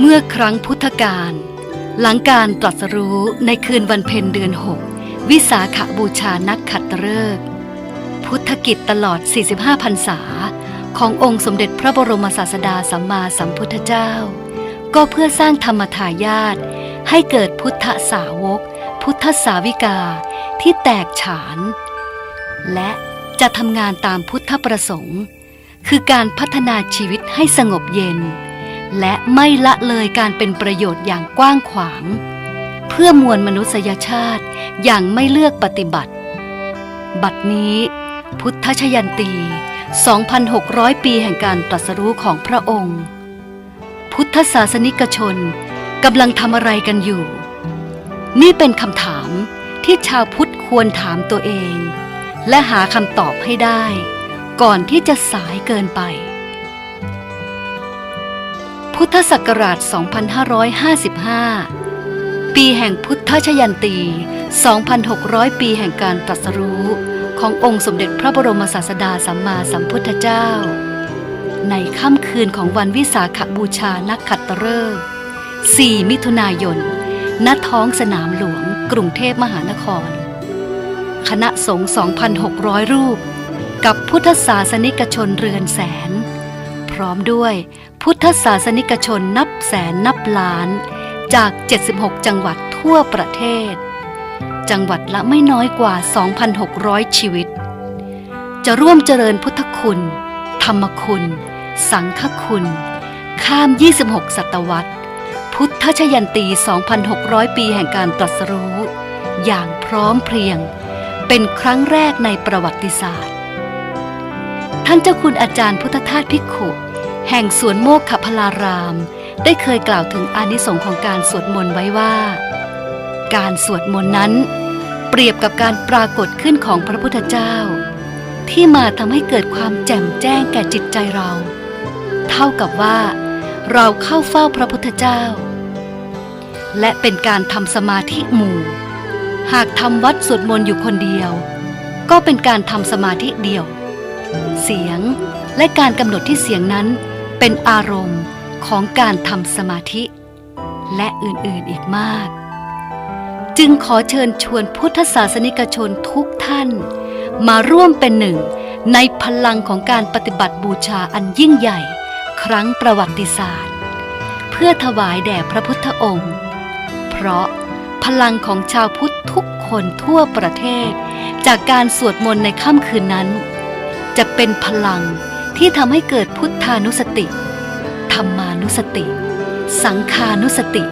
เมื่อครั้งพุทธกาลหลังการตรัสรู้ในคืนวันเพ็ญเดือนหกวิสาขบูชานักขัตฤกษ์พุทธกิจตลอด 45พรรษา ขององค์สมเด็จพระบรมศาสดาสัมมาสัมพุทธเจ้า ก็เพื่อสร้างธรรมทายาทให้เกิดพุทธสาวก พุทธสาวิกาที่แตกฉาน และจะทำงานตามพุทธประสงค์ คือการพัฒนาชีวิตให้สงบเย็น และไม่ละเลยการเป็นประโยชน์อย่างกว้างขวาง เพื่อมวลมนุษยชาติอย่างไม่เลือกปฏิบัติ บัดนี้ พุทธชยันตี 2,600 ปีแห่งการตรัสรู้ของพระองค์ พุทธศาสนิกชนกำลังทำอะไรกันอยู่ นี่เป็นคำถามที่ชาวพุทธควรถามตัวเอง และหาคำตอบให้ได้ ก่อนที่จะสายเกินไป พุทธศักราช 2555 ปีแห่งพุทธชยันตี 2,600 ปีแห่งการตรัสรู้ ขององค์สมเด็จพระบรมศาสดาสัมมาสัมพุทธเจ้า ในค่ำคืนของวันวิสาขบูชานักขัตฤกษ์4 มิถุนายน ณ ท้องสนามหลวง กรุงเทพมหานคร คณะสงฆ์ 2,600 รูป กับพุทธศาสนิกชนเรือนแสน พร้อมด้วย พุทธศาสนิกชนนับแสนนับล้าน จาก 76 จังหวัดทั่วประเทศ จังหวัดละไม่น้อยกว่า 2,600 ชีวิต จะร่วมเจริญพุทธคุณ ธรรมคุณ สังฆคุณ ข้าม 26 ศตวรรษ พุทธชยันตี 2,600 ปีแห่งการตรัสรู้ อย่างพร้อมเพรียง เป็นครั้งแรกในประวัติศาสตร์ ท่านเจ้าคุณอาจารย์พุทธทาสภิกขุ แห่งสวนโมกขพลาราม ได้เคยกล่าวถึงอานิสงส์ของการสวดมนต์ไว้ว่า การสวดมนต์นั้น เปรียบกับการปรากฏขึ้นของพระพุทธเจ้า ที่มาทำให้เกิดความแจ่มแจ้งแก่จิตใจเรา เท่ากับว่า เราเข้าเฝ้าพระพุทธเจ้า และเป็นการทำสมาธิหมู่ หากทำวัดสวดมนต์อยู่คนเดียว ก็เป็นการทำสมาธิเดียว เสียงและการกำหนดที่เสียงนั้น เป็นอารมณ์ของการทำสมาธิ และอื่นๆอีกมาก จึงขอเชิญชวนพุทธศาสนิกชนทุกท่าน มาร่วมเป็นหนึ่ง ในพลังของการปฏิบัติบูชาอันยิ่งใหญ่ ครั้งประวัติศาสตร์ เพื่อถวายแด่พระพุทธองค์ เพราะพลังของชาวพุทธทุกคนทั่วประเทศ จากการสวดมนต์ในค่ำคืนนั้น จะเป็นพลัง ที่ทำให้เกิดพุทธานุสติ ธรรมานุสติ สังขานุสติ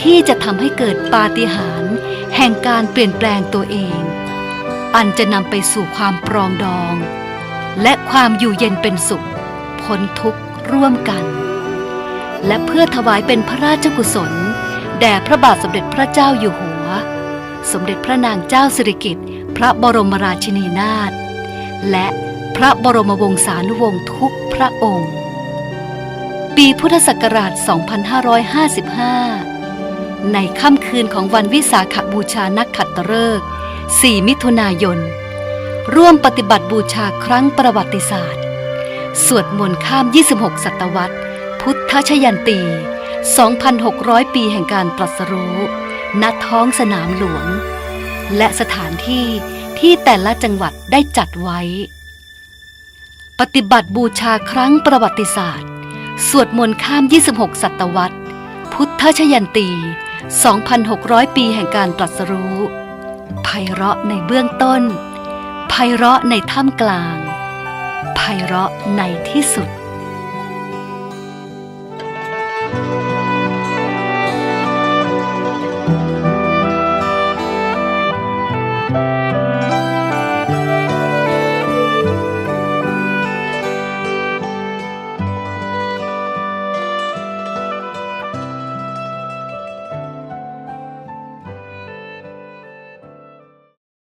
ที่จะทำให้เกิดปาฏิหาริย์แห่งการเปลี่ยนแปลงตัวเอง อันจะนำไปสู่ความปรองดอง และความอยู่เย็นเป็นสุขพ้นทุกข์ร่วมกัน และเพื่อถวายเป็นพระราชกุศล แด่พระบาทสมเด็จพระเจ้าอยู่หัว สมเด็จพระนางเจ้าสิริกิติ์พระบรมราชินีนาถและ พระบรมวงศานุวงศ์ทุกพระองค์ ปีพุทธศักราช 2555 ในค่ำคืนของวันวิสาขบูชานักขัตฤกษ์4 มิถุนายน ร่วมปฏิบัติบูชาครั้งประวัติศาสตร์ สวดมนต์ข้าม 26 ศตวรรษ พุทธชยันตี 2,600 ปีแห่งการตรัสรู้ณท้องสนามหลวง และสถานที่ที่แต่ละจังหวัดได้จัดไว้ ปฏิบัติบูชาครั้งประวัติศาสตร์ สวดมนต์ข้าม 26 ศตวรรษ พุทธชยันตี 2,600 ปีแห่งการตรัสรู้ไพเราะในเบื้องต้นไพเราะในท่ามกลางไพเราะในที่สุด